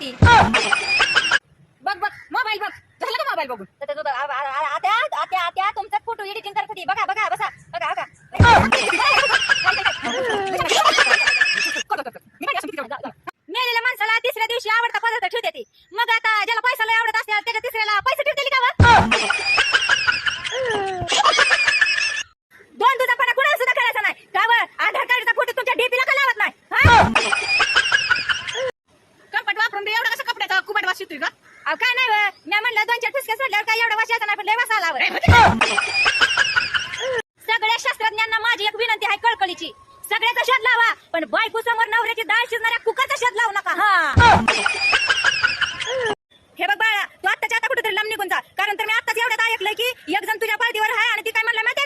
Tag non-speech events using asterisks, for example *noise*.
ती. बघ बघ मोबाईल बघ. झालं का मोबाईल बघून? तुमचा फोटो एडिटिंग करत होती. बघा बघा बसा. बघा बघा. *laughs* मेलेल्या माणसाला तिसऱ्या दिवशी आवडता पदार्थ ठेवते मग आता ज्याला वास येतोय का? अहो, काय नाही मी म्हणलं दोन चार ठुसक्या सोडल्यावर काय एवढं वाचायचं नाही पण लय वास आला सगळ्या शास्त्रज्ञांना माझी एक विनंती आहे कळकळीची. सगळ्याचा शोध लावा पण बायको समोर नवऱ्याची डाळ शिजणाऱ्या कुकाचा शोध लावू नका. हा. हे बघ बाळा तू आत्ताच्या आता कुठेतरी लांब निघून जा. कारण तर मी आत्ताच एवढ्यात ऐकलंय की एक जण तुझ्या पार्टीवर आहे आणि ती काय म्हणलं माहिती